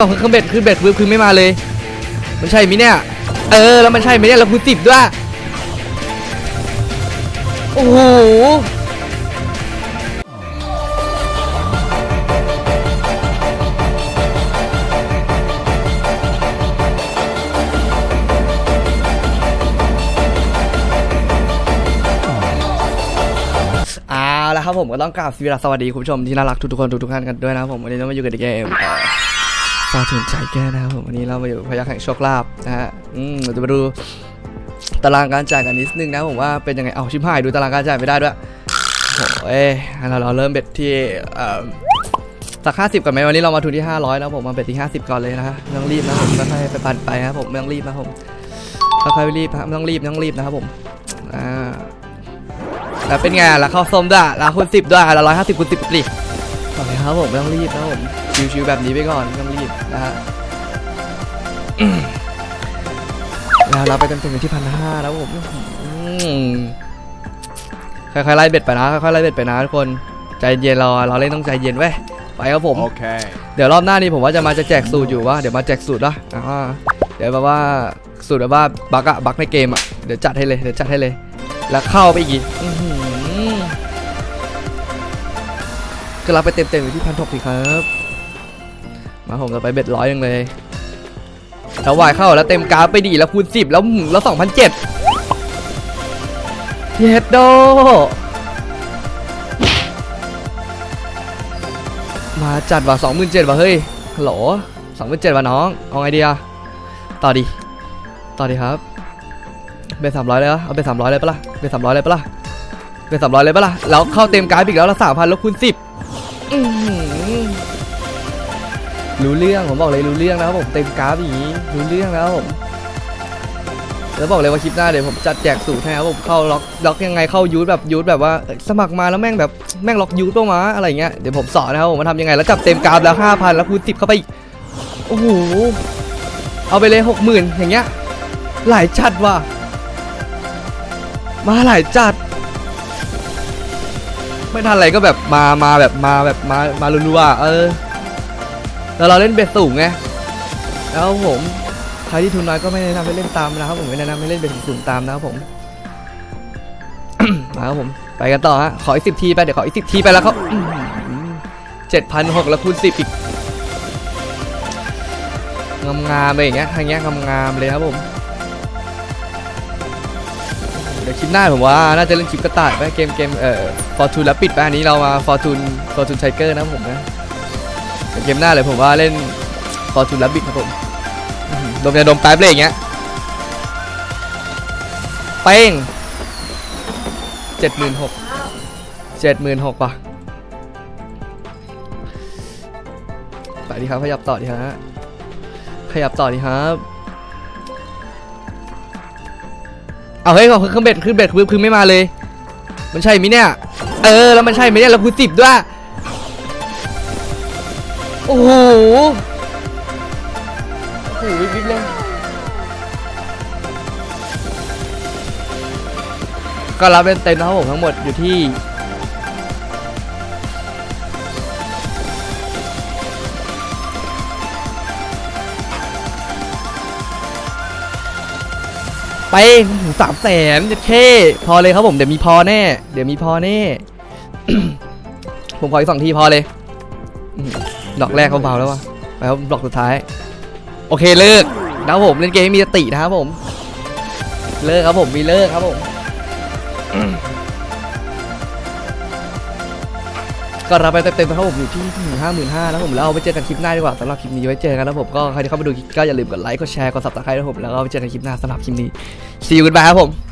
เอาเครื่องเบ็ดขึ้นเบ็ดคือคือไม่มาเลย มันใช่มิเนี่ย เออ แล้วมันใช่ไหมเนี่ยเราคูณสิบด้วย โอ้โห เอาละครับผมก็ต้องกราบสวัสดีคุณผู้ชมที่น่ารักทุกๆคนทุกๆท่านกันด้วยนะครับผมวันนี้เรามาอยู่กันในเกม ฟาถึงใจแก้นะครับผมวันนี้เรามาอยู่พยักแห่งโชคลาภนะฮะอืมเราจะมาดูตารางการจ่ายกันนิดนึงนะผมว่าเป็นยังไงเอาชิมหายดูตารางการจ่ายไม่ได้ด้วยโอ้ยเราเราเริ่มเบ็ดที่เอ่อสักห้าสิบก่อนไหมวันนี้เรามาทุนที่500นะผมมาเบ็ดที่50ก่อนเลยนะฮะไม่ต้องรีบนะผมค่อยๆไปปั่นไปนะครับผมไม่ต้องรีบนะผมค่อยๆรีบนะไม่ต้องรีบไม่ต้องรีบนะครับผมอ่าแล้วเป็นไงแล้วเข้าส้มด้วยแล้วคูณสิบด้วยแล้วร้อยห้าสิบคูณสิบดิ ต่อเลยครับผมไม่ต้องรีบนะครับผมชิวๆแบบนี้ไปก่อนไม่ต้องรีบนะฮะอืมแล้วเราไปเต็มๆอยู่ที่พันห้าแล้วผมอืมค่อยๆไล่เบ็ดไปนะค่อยๆไล่เบ็ดไปนะทุกคนใจเย็นรอเราเล่นต้องใจเย็นเว้ยไปครับผม Okay. เดี๋ยวรอบหน้านี้ผมว่าจะมาจะแจกสูตรอยู่ว่าเดี๋ยวมาแจกสูตรนะอ่าเดี๋ยวแบบว่าสูตรแบบว่าบักอะบักในเกมอะเดี๋ยวจัดให้เลยเดี๋ยวจัดให้เลย แล้วเข้าไปอีกอื้อหือ ก็รับไปเต็มๆอยู่ที่พันทกพี่ครับ มาผมจะไปเบ็ดร้อยยังเลยแล้ววายเข้าแล้วเต็มกราฟไปดีแล้วคูณสิบแล้วแล้วสองพันเจ็ดเย็ดโดมาจัดว่ะสองหมื่นเจ็ดว่ะเฮ้ยฮัลโหลสองหมื่นเจ็ดว่ะน้อง เอาไงดีอะต่อดิต่อดิครับ เบสสามร้อยเลยเหรอเอาเบสสามร้อยเลยปะล่ะ เบสสามร้อยเลยปะล่ะ เบสสามร้อยเลยปะล่ะ แล้วเข้าเต็มการ์ดอีกแล้วละสามพันแล้วคูณสิบ รู้เรื่องผมบอกเลยรู้เรื่องนะครับผมเต็มกราฟอย่างนี้รู้เรื่องแล้วผมแล้วบอกเลยว่าคลิปหน้าเดี๋ยวผมจัดแจกสูตรให้ครับผมเข้าล็อกล็อกยังไงเข้ายูทแบบยูทแบบว่าเอ้ยสมัครมาแล้วแม่งแบบแม่งล็อกยูทลงมาอะไรเงี้ยเดี๋ยวผมสอนนะครับผมมาทำยังไงแล้วจับเต็มกราฟแล้วห้าพันแล้วคูณสิบเข้าไปอีกโอ้โหเอาไปเลยหกหมื่นอย่างเงี้ยหลายจัดว่ะมาหลายจัด ไม่ทันอะไรก็แบบมามาแบบมาแบบมามารัวๆอะเออแล้วเราเล่นเบ็ดสูงไงแล้วผมใครที่ทุนน้อยก็ไม่แนะนำให้เล่นตามนะครับผมไม่แนะนำให้เล่นเบ็ดสูงตามนะครับผมมาครับผมไปกันต่อฮะขออีกสิบทีไปเดี๋ยวขออีกสิบทีไปแล้วเขาเจ็ดพันหกแล้วคูณสิบอีกงามๆไปอย่างเงี้ยทางเงี้ยงามๆเลยครับผม ดี๋ยวคลิปหน้าผมว่าน่าจะเล่นคลิปกระต่ายไปเกมเกมเอ่อฟอร์จูนแล้วปิดไปอันนี้เรามาฟอร์จูนฟอร์จูนไชเกอร์นะผมนะเกมหน้าเลยผมว่าเล่นฟอร์จูนแล้วบิดครับผมดมยาดมแป๊บเลยอย่างเงี้ยเป้งเจ็ดหมื่นหกเจ็ดหมื่นหกป่ะไปดีครับขยับต่อดีฮะขยับต่อดีครับ เอาเฮ้ยเขาเครื่องเบ็ดขึ้นเบ็ดคือคือไม่มาเลย มันใช่มิเนี่ย เออแล้วมันใช่ไหมเนี่ยเราคูณสิบด้วย โอ้โหโอ้โหวิบวิบเลยก็รับเต็มนะครับผมทั้งหมดอยู่ที่ ไปสามแสนเท่พอเลยครับผมเดี๋ยวมีพอแน่ เดี๋ยวมีพอแน่ ผมขออีกสองทีพอเลยดอกแรกเขาเบาแล้ววะไปครับดอกสุดท้าย โอเคเลิกนะครับผมเล่นเกมมีสตินะครับผม เลิกครับผมมีเลิกครับผม ก็รับไปเต็มๆนะครับผมอยู่ที่ห้าหมื่นห้าแล้วผมแล้วเอาไปเจอกันคลิปหน้าดีกว่าสำหรับคลิปนี้ไว้เจอกันแล้วผมก็ใครที่เข้ามาดูก็อย่าลืมกดไลค์กดแชร์กดซับสไครต์นะผมแล้วก็ไปเจอกันคลิปหน้าสำหรับคลิปนี้ see you goodbye ครับผม